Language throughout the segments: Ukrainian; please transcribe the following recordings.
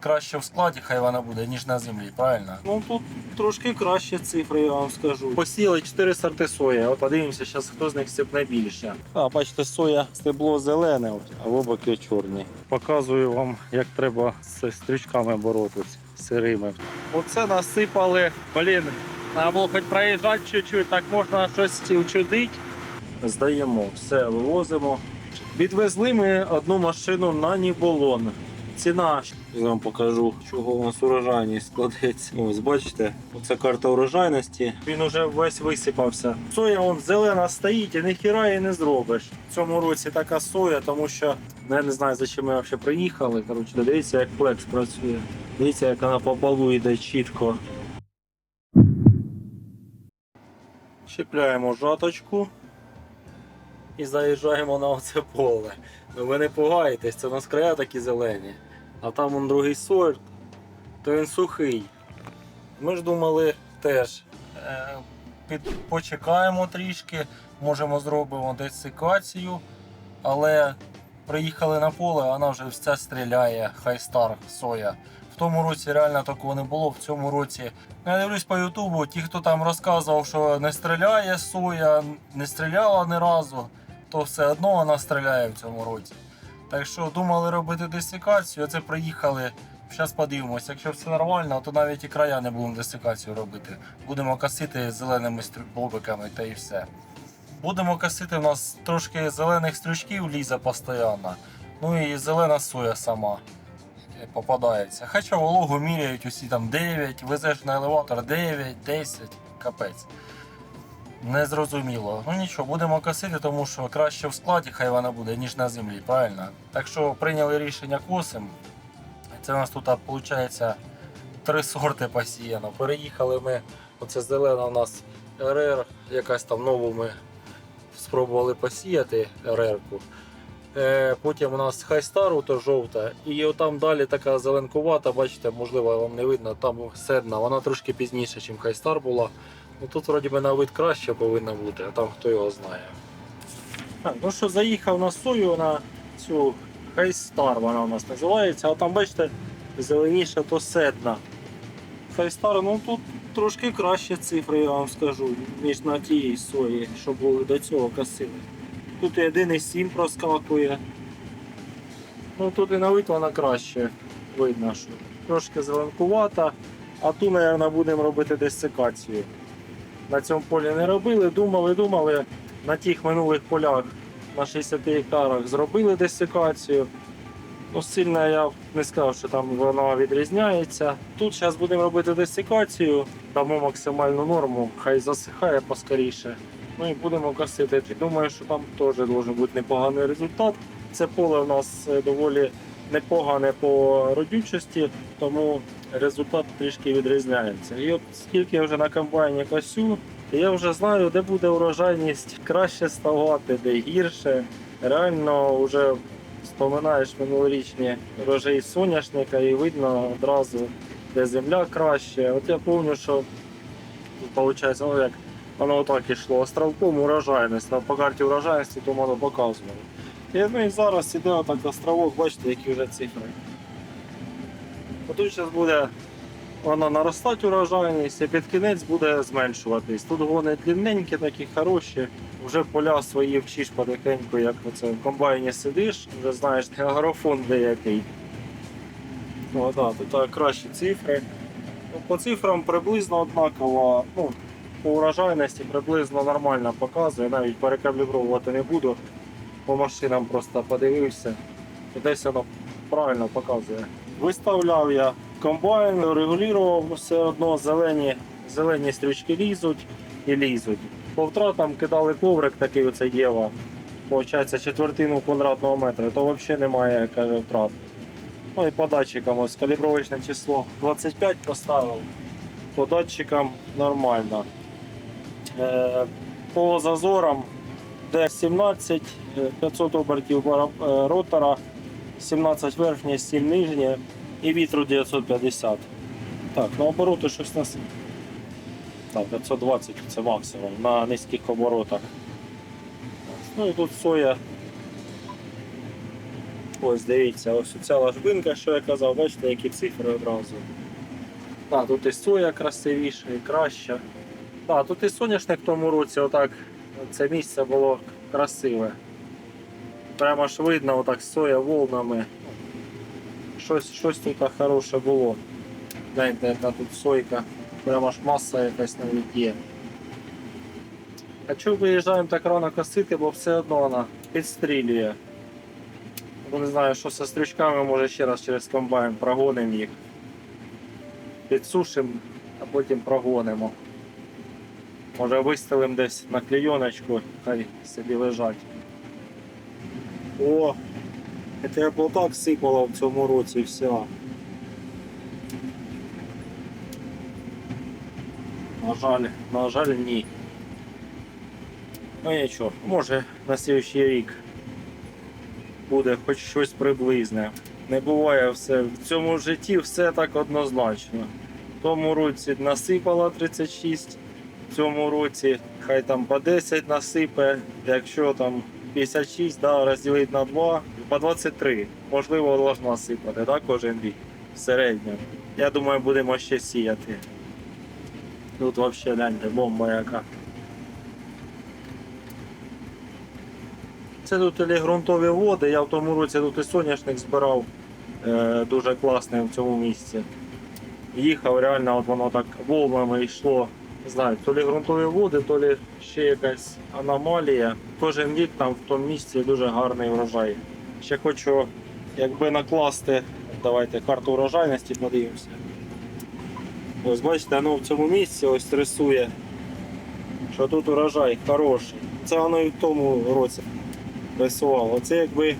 Краще в складі, хай вона буде, ніж на землі, правильно? Ну тут трошки краще цифри, я вам скажу. Посіяли 4 сорти сої. От подивимося, зараз хто з них сипне більше. А, бачите, соя стебло зелене, от, а лобики чорні. Показую вам, як треба з стрічками боротися сирими. Оце насипали, блін, треба було хоч проїжджати чуть-чуть, так можна щось учудити. Здаємо, все вивозимо. Відвезли ми одну машину на Ніболон. Ціна, я вам покажу, чого у нас урожайність складеться. Ось бачите, це карта урожайності. Він уже весь висипався. Соя вон зелена стоїть і ніхіра її не зробиш. В цьому році така соя, тому що ну, я не знаю, за чим ми взагалі приїхали. Коротше, дивіться, як флекс працює. Дивіться, як вона по полу йде чітко. Чіпляємо жаточку і заїжджаємо на оце поле. Ну ви не пугаєтесь, це у нас края такі зелені. А там он другий сорт, то він сухий. Ми ж думали теж е, під, почекаємо трішки, можемо зробимо десикацію, але приїхали на поле, вона вже вся стріляє, хайстар соя. В тому році реально такого не було. В цьому році я дивлюсь по Ютубу, ті, хто там розказував, що не стріляє соя, не стріляла ні разу, то все одно вона стріляє в цьому році. Так що думали робити десикацію, а це приїхали. Зараз подивимося, якщо все нормально, то навіть і края не будемо десикацію робити. Будемо косити зеленими струбиками та і все. Будемо косити, у нас трошки зелених стрючків лізе постійно. Ну і зелена соя сама попадається. Хоча вологу міряють усі там 9, везеш на елеватор 9, 10, капець. Незрозуміло. Ну нічого, будемо косити, тому що краще в складі хай вона буде, ніж на землі, правильно? Так що прийняли рішення косим. Це у нас тут виходить три сорти посіяно. Переїхали ми, оце зелена у нас РР, якась там нову ми спробували посіяти РР-ку. Е, Потім у нас хайстару, то жовта, і отам далі така зеленкувата, бачите, можливо, вам не видно, там седна, вона трошки пізніше, ніж хайстар була. Ну тут вроді би на вид краще повинна бути, а там хто його знає. Так, ну що, заїхав на сою на цю хайстар, вона у нас називається, а там бачите, зеленіша то седна. Хайстар, ну тут трошки краще цифри, я вам скажу, ніж на тій сої, що були до цього косили. Тут і 1,7 проскакує. Ну тут і на вид вона краще видно, що трошки зеленкувата. А ту, мабуть, будемо робити десикацію. На цьому полі не робили, думали, думали. На тих минулих полях на 60 гектарах зробили десикацію. Ну, сильно я не сказав, що там вона відрізняється. Тут зараз будемо робити десикацію, дамо максимальну норму, хай засихає поскоріше. Ну і будемо косити. Думаю, що там теж має бути непоганий результат. Це поле у нас е, доволі непогане по родючості, тому результат трішки відрізняється. І от скільки я вже на комбайні косю, я вже знаю, де буде урожайність краще ставати, де гірше. Реально вже споминаєш минулорічні рожаї соняшника і видно одразу, де земля краще. От я пам'ятаю, що виходить, ну як воно отак ішло. Островком урожайність. На по карті урожайності то воно показувало. І, ну зараз іде отак островок, бачите, які вже цифри. Тут зараз буде вона наростати урожайність, і під кінець буде зменшуватись. Тут вони длинненькі, такі хороші. Вже поля свої вчиш потихеньку, як оце в комбайні сидиш, вже знаєш, агрофон деякий. Ну, да, тут кращі цифри. Ну, по цифрам приблизно однаково. Ну, по урожайності приблизно нормально показує, навіть перекалібровувати не буду. По машинам просто подивився. І десь воно правильно показує. Виставляв я комбайн, регулював все одно зелені, зелені стрічки лізуть і лізуть. По втратам кидали коврик такий оце Єва. Получається четвертину квадратного метра, то взагалі немає каже, втрат. Ну і по датчикам ось калібровочне число 25 поставив. По датчикам нормально. Е, по зазорам D17, е, 500 обертів е, ротора, 17 верхнє, 7 нижнє і вітру 950. Так, на обороти щось нас. Так, 520 це максимум на низьких оборотах. Ну і тут соя Ось дивіться, ось ця ложбинка, що я казав, бачите, які цифри одразу. Так, тут і соя красивіша, і краща. Так, тут і соняшник в тому році, отак, це місце було красиве. Прямо ж видно, отак соя волнами. Щось, щось тут хороше було. Гляньте, яка тут сойка. Прямо ж маса якась навіть є. А чого виїжджаємо так рано косити, бо все одно вона підстрілює. Бо не знаю, що зі стрючками, може ще раз через комбайн прогонимо їх. Підсушимо, а потім прогонимо. Може виставимо десь на клейоночку, хай собі лежать. О, це я так сипало в цьому році все. На жаль, на жаль, ні. Ну нічого, може на слідчий рік буде хоч щось приблизне. Не буває все. В цьому житті все так однозначно. В тому році насипало 36, цьому році хай там по 10 насипе, якщо там 56, да, розділити на 2, по 23. Можливо, должна сипати, да, кожен рік в середньому. Я думаю, будемо ще сіяти. Тут взагалі гляньте, бомба яка. Це тут і ґрунтові води. Я в тому році тут і соняшник збирав е, дуже класний в цьому місці. Їхав реально, от воно так волнами йшло. Не знаю, то лі ґрунтові води, то лі ще якась аномалія. Кожен рік там в тому місці дуже гарний врожай. Ще хочу якби накласти, давайте карту урожайності подивимося. Ось бачите, ну в цьому місці ось рисує, що тут урожай хороший. Це воно і в тому році рисувало. Це якби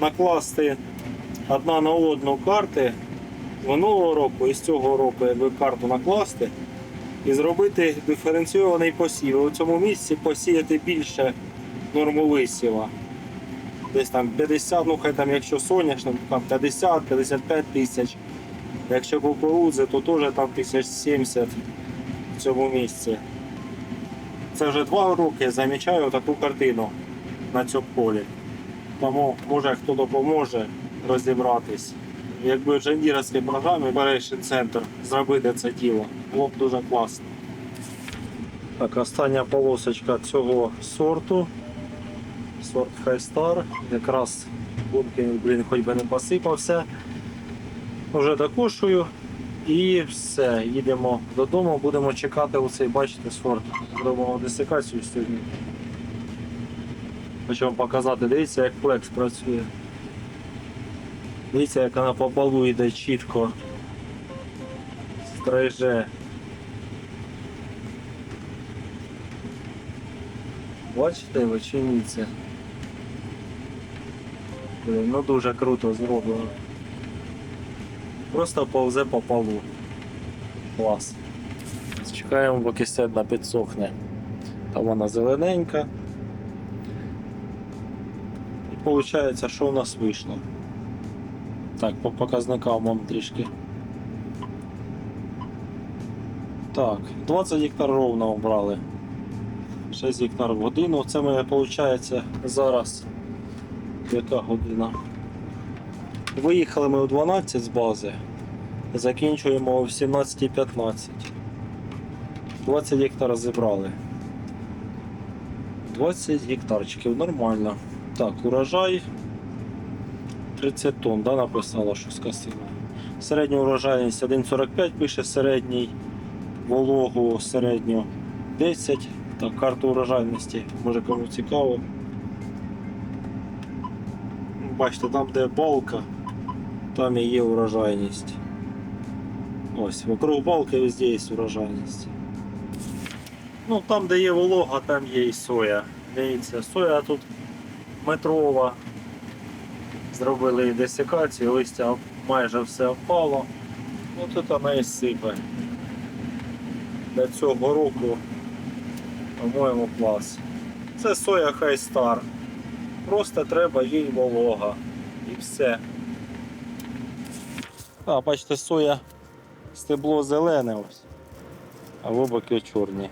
накласти одна на одну карти минулого року і з цього року якби карту накласти і зробити диференційований посів. У цьому місці посіяти більше норму висіва. Десь там 50, ну хай там якщо соняшник, там 50-55 тисяч. Якщо кукурудзи, то теж там 1070 в цьому місці. Це вже два роки замічаю таку картину на цьому полі. Тому може хто допоможе розібратись. Якби в Джандіровській програмі Operation Center зробити це діло, було б дуже класно. Так, остання полосочка цього сорту. Сорт Highstar. Якраз Бункін, блін, хоч би не посипався. Вже докушую і все. Їдемо додому, будемо чекати оцей, бачите, сорт. Зробимо десикацію сьогодні. Хочу вам показати, дивіться, як флекс працює. Дивіться, як вона по полу йде чітко. Стриже. Бачите ви чи ні це? Блін, Ну дуже круто зроблено. Просто повзе по полу. Клас. Чекаємо, поки седна підсохне. Там вона зелененька. І виходить, що у нас вийшло. Так, по показникам вам трішки. Так, 20 гектар ровно обрали. 6 гектар в годину. Це ми, виходить, зараз. Яка година? Виїхали ми о 12 з бази. Закінчуємо о 17.15. 20 гектар зібрали. 20 гектарчиків, нормально. Так, урожай 30 тонн, да, написало, що скосило. Середня урожайність 1,45 пише середній, вологу середню 10. Так, карту урожайності, може кому цікаво. Бачите, там де балка, там і є урожайність. Ось, вокруг балки везде є урожайність. Ну, там, де є волога, там є і соя. Дивіться, соя тут метрова. Зробили десикацію, листя майже все впало. Ну тут вона і сипе. Для цього року, по-моєму, клас. Це соя Хайстар. Просто треба їй волога. І все. А, бачите, соя стебло зелене ось. А вибоки чорні.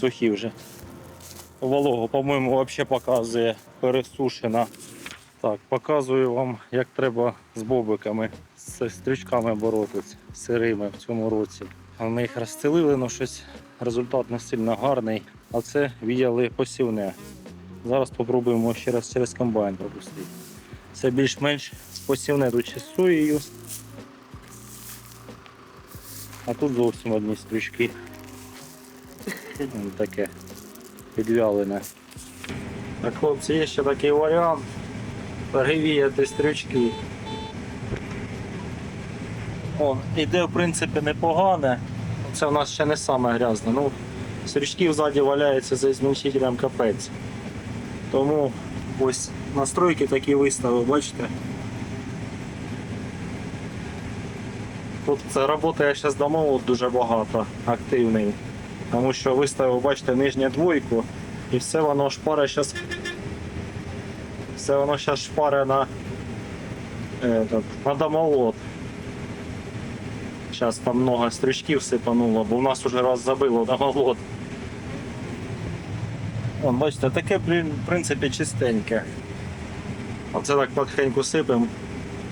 Сухі вже. Вологу, по-моєму, взагалі показує пересушена. Так, показую вам, як треба з бобиками, з стрічками боротися сирими в цьому році. Ми їх розстелили, але щось результат не сильно гарний. А це віяли посівне. Зараз спробуємо ще раз через комбайн пропустити. Це більш-менш посівне тут соєю. А тут зовсім одні стрічки. Таке підвялене. Так, хлопці, є ще такий варіант. Перевіяти стрічки. О, іде в принципі непогане. Це в нас ще не саме грязне. Ну, стрічки ззаді валяються за змінчителем капець. Тому ось настройки такі виставив, бачите? Тут це працює зараз домовод дуже багато, активний. Тому що виставив, бачите, нижню двойку і все воно шпаре зараз. Все воно зараз шпаре на, этот, на домолот. Зараз там много стрічків сипануло, бо в нас уже раз забило домолот. Вон, бачите, таке в принципі чистеньке. Оце так потихеньку сипемо.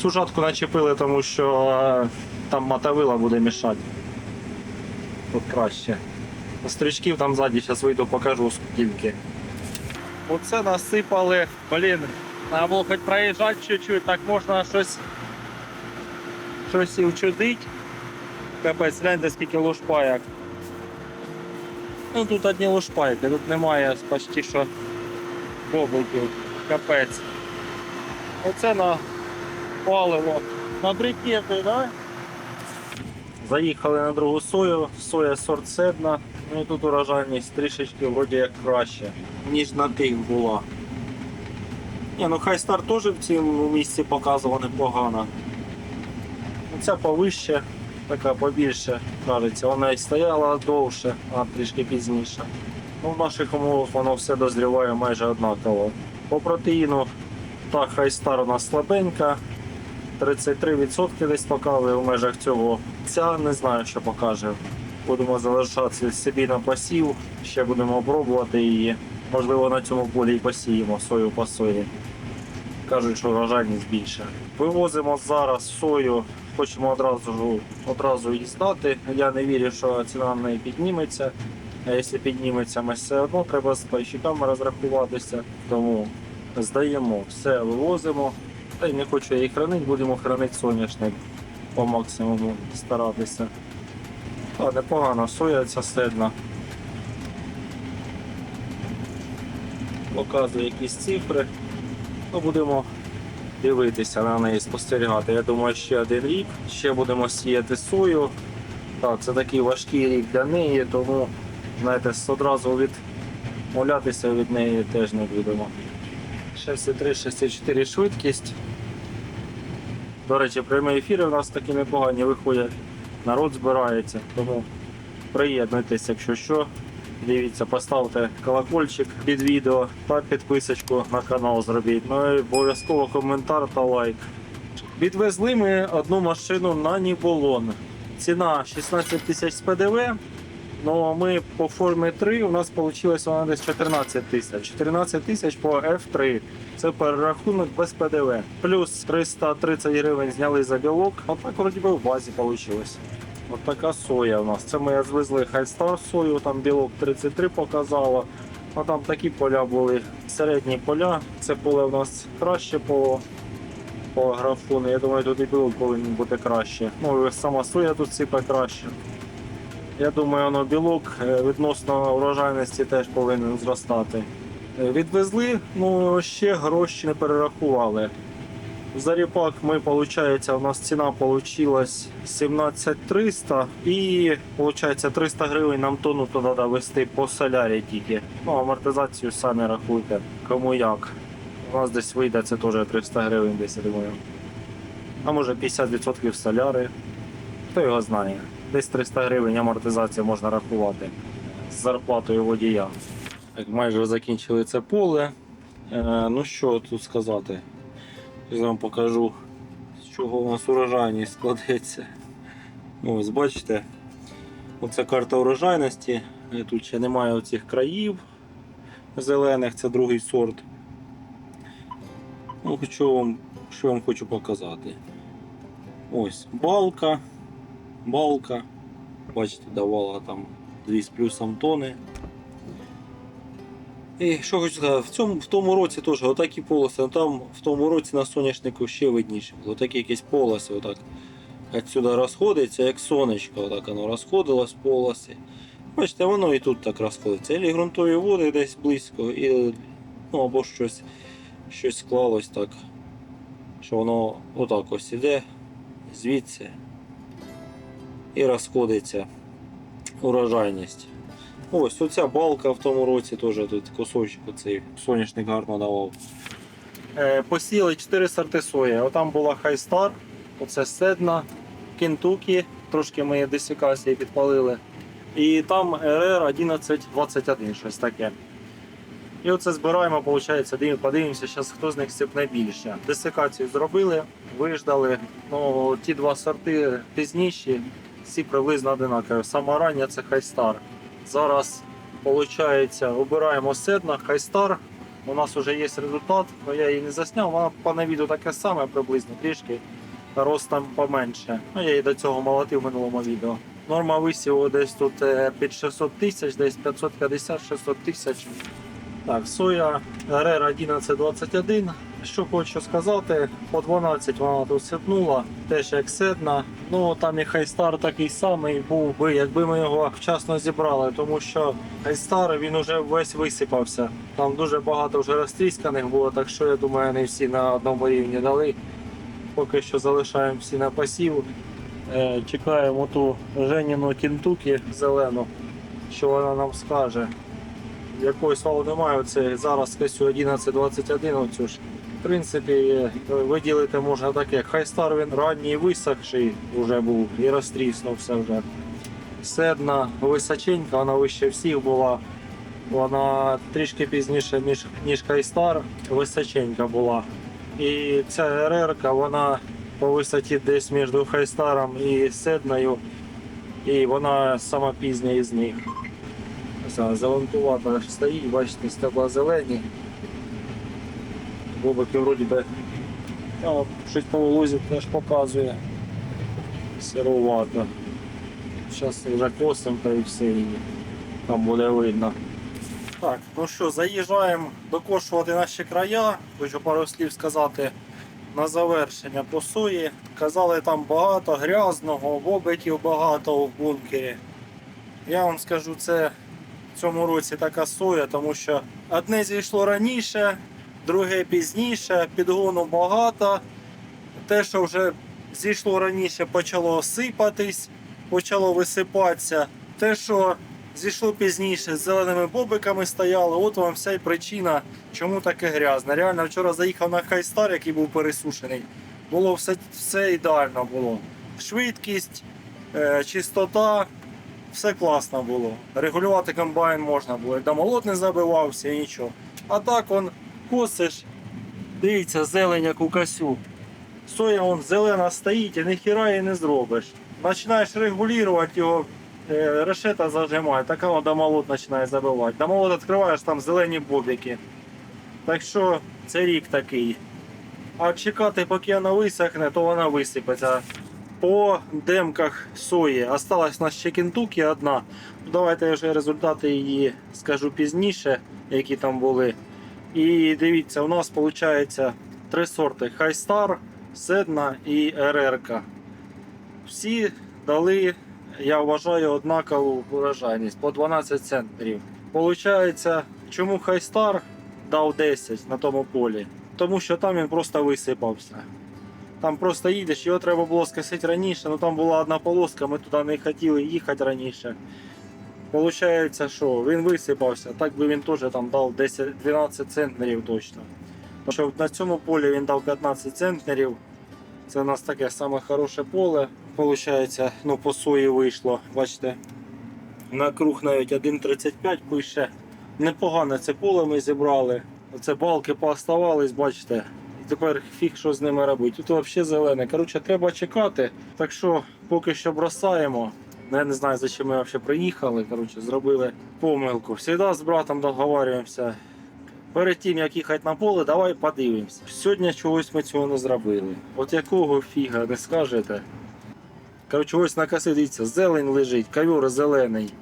Цю жатку начепили, тому що е, там мотовила буде мішати. Тут краще. Стрічків там ззаді зараз вийду, покажу скільки. Оце насипали, блін, треба було хоч проїжджати чуть-чуть, так можна щось щось і вчудить. Капець, гляньте скільки лушпаяк. Ну тут одні лушпайки, тут немає почти що бобиків. Капець. Оце на паливо. На брикети, да? Заїхали на другу сою, соя сорт седна. Ну і тут урожайність трішечки вроді як краще, ніж на тих була. Ні, ну хай стар теж в цьому місці показував непогано. Ну, Ця повище, така побільше, кажеться, вона і стояла довше, а трішки пізніше. Ну, в наших умовах воно все дозріває майже однаково. По протеїну та хай стар у нас слабенька. 33% десь показує в межах цього. Ця не знаю, що покаже. Будемо залишатися собі на посів, ще будемо пробувати її. Можливо, на цьому полі і посіємо сою по сої. Кажуть, що врожайність більше. Вивозимо зараз сою, хочемо одразу, одразу її здати. Я не вірю, що ціна на неї підніметься. А якщо підніметься, ми все одно треба з пайщиками розрахуватися. Тому здаємо, все вивозимо. Та й не хочу я їх хранити, будемо хранити соняшник по максимуму старатися. А, непогано, соя ця седна. Показує якісь цифри. Ну, будемо дивитися на неї, спостерігати. Я думаю, ще один рік, ще будемо сіяти сою. Так, це такий важкий рік для неї, тому знаєте, одразу відмовлятися від неї теж не будемо. 63-64 швидкість. До речі, прямі ефіри у нас такі непогані виходять. Народ збирається, тому приєднуйтесь, якщо що. Дивіться, поставте колокольчик під відео та підписочку на канал зробіть. Ну і обов'язково коментар та лайк. Відвезли ми одну машину на Ніболон. Ціна 16 тисяч з ПДВ. Ну ми по формі 3 у нас вийшло вона десь 14 тисяч. 14 тисяч по F3. Це перерахунок без ПДВ. Плюс 330 гривень зняли за білок. Отак вроді би в базі вийшло. От така соя у нас. Це ми звезли Хайстар сою, там білок 33 показало. А там такі поля були, середні поля. Це поле у нас краще по, по графону. Я думаю, тут і білок повинен бути краще. Ну сама соя тут сипе краще. Я думаю, воно білок е, відносно урожайності теж повинен зростати. Відвезли, ну ще гроші не перерахували. За ріпак ми, виходить, у нас ціна вийшла 17300 і виходить 300 гривень нам тонну туди треба вести по солярі тільки. Ну, амортизацію самі рахуйте, кому як. У нас десь вийде це теж 300 гривень десь, я думаю. А може 50% соляри. Хто його знає. Десь 300 гривень амортизація можна рахувати з зарплатою водія. Так, майже закінчили це поле. Е, ну що тут сказати? Я вам покажу, з чого у нас урожайність складеться. Ось бачите, оце карта урожайності. Е, Тут ще немає оцих країв зелених, це другий сорт. Ну, що вам, що вам хочу показати. Ось балка, балка. Бачите, давала там 2 з плюсом тони. І що хочу сказати, в, цьому, в тому році теж отакі полоси, ну, там в тому році на соняшнику ще видніше було. Такі якісь полоси, отак отсюди розходиться, як сонечко, отак воно розходилось полоси. Бачите, воно і тут так розходиться. Ілі ґрунтові води десь близько, і, ну або щось, щось склалось так, що воно отак ось іде звідси і розходиться урожайність. Ось оця балка в тому році теж тут кусочок цей соняшник гарно давав. Е, посіяли 4 сорти сої. Отам була Хайстар, оце Седна, Кентукі, трошки ми десикації підпалили. І там РР 1121, щось таке. І оце збираємо, виходить, подивимося, зараз хто з них сипне більше. Десикацію зробили, виждали. Ну, ті два сорти пізніші, всі приблизно одинакові. Сама рання це Хайстар. Зараз, виходить, обираємо Седна, Хайстар. У нас вже є результат, але я її не засняв. Вона по на відео таке саме приблизно, трішки ростом поменше. Ну, я її до цього молотив в минулому відео. Норма висіву десь тут е, під 600 тисяч, десь 550-600 тисяч. Так, соя РР 1121. Що хочу сказати, по 12 вона тут сипнула, теж як седна. Ну там і хайстар такий самий був би, якби ми його вчасно зібрали, тому що хайстар він уже весь висипався. Там дуже багато вже розтрісканих було, так що я думаю, не всі на одному рівні дали. Поки що залишаємо всі на пасів. Е, Чекаємо ту Женіну Кінтукі зелену, що вона нам скаже. Якогось валу немає, це зараз кисю 1121 оцю ж. Принципі, виділити можна таке. Хай стар він ранній висохший вже був і розтріснувся вже. Седна височенька, вона вище всіх була. Вона трішки пізніше, ніж, ніж Хайстар, височенька була. І ця РР, вона по висоті десь між Хайстаром і Седною. І вона сама пізня із них. Зеленкувата стоїть, бачите, стебла зелені. Бобики вроді би ну, щось по волозі теж показує. Сирувато. Зараз вже косим та і все і там буде видно. Так, ну що, заїжджаємо докошувати наші края. Хочу пару слів сказати на завершення по сої. Казали, там багато грязного, бобиків багато в бункері. Я вам скажу, це в цьому році така соя, тому що одне зійшло раніше, друге пізніше, підгону багато. Те, що вже зійшло раніше, почало сипатись, почало висипатися. Те, що зійшло пізніше, з зеленими бобиками стояло, от вам вся й причина, чому таке грязне. Реально, вчора заїхав на Хайстар, який був пересушений. Було все, все ідеально було. Швидкість, е, чистота, все класно було. Регулювати комбайн можна було. Домолот не забивався і нічого. А так он косиш, дивіться, у косю. Соя вон зелена стоїть і ніхіра її не зробиш. Починаєш регулювати його, е, решета зажимає, так воно домолот починає забивати. Домолот відкриваєш, там зелені бобики. Так що це рік такий. А чекати, поки вона висохне, то вона висипеться. По демках сої осталась нас ще кентукі одна. Давайте я вже результати її скажу пізніше, які там були. І дивіться, у нас виходить три сорти: Хайстар, Седна і РРК. Всі дали, я вважаю, однакову урожайність по 12 центнерів. Получається, чому Хайстар дав 10 на тому полі? Тому що там він просто висипався. Там просто їдеш, його треба було скосити раніше, але там була одна полоска, ми туди не хотіли їхати раніше. Получається, що він висипався, так би він теж там дав 10-12 центнерів точно. Тому що на цьому полі він дав 15 центнерів. Це у нас таке саме хороше поле. Получається, ну по сої вийшло. Бачите, на круг навіть 1,35 пише. Непогане це поле ми зібрали. Оце балки пооставались, бачите. І тепер фіг що з ними робити. Тут взагалі зелене. Коротше, треба чекати. Так що поки що бросаємо. Ну, Я не знаю, за чим ми взагалі приїхали. Коротше, зробили помилку. Всегда з братом договорюємося. перед тим як їхати на поле, давай подивимося. Сьогодні чогось ми цього не зробили. От якого фіга не скажете? Коротше, ось на коси, дивіться, зелень лежить, ковер зелений.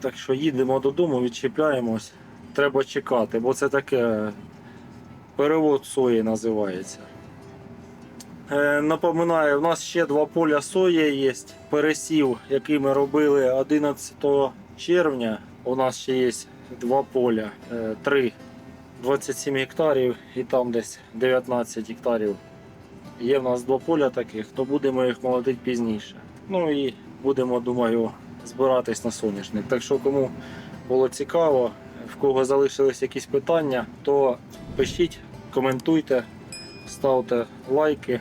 Так що їдемо додому, відчіпляємось. Треба чекати, бо це таке перевод сої називається. Е, напоминаю, у нас ще два поля сої є. Пересів, який ми робили 11 червня. У нас ще є два поля. Е, три 27 гектарів і там десь 19 гектарів. Є в нас два поля таких, то будемо їх молотити пізніше. Ну і будемо, думаю, збиратись на соняшник. Так що кому було цікаво, в кого залишились якісь питання, то пишіть, коментуйте, ставте лайки.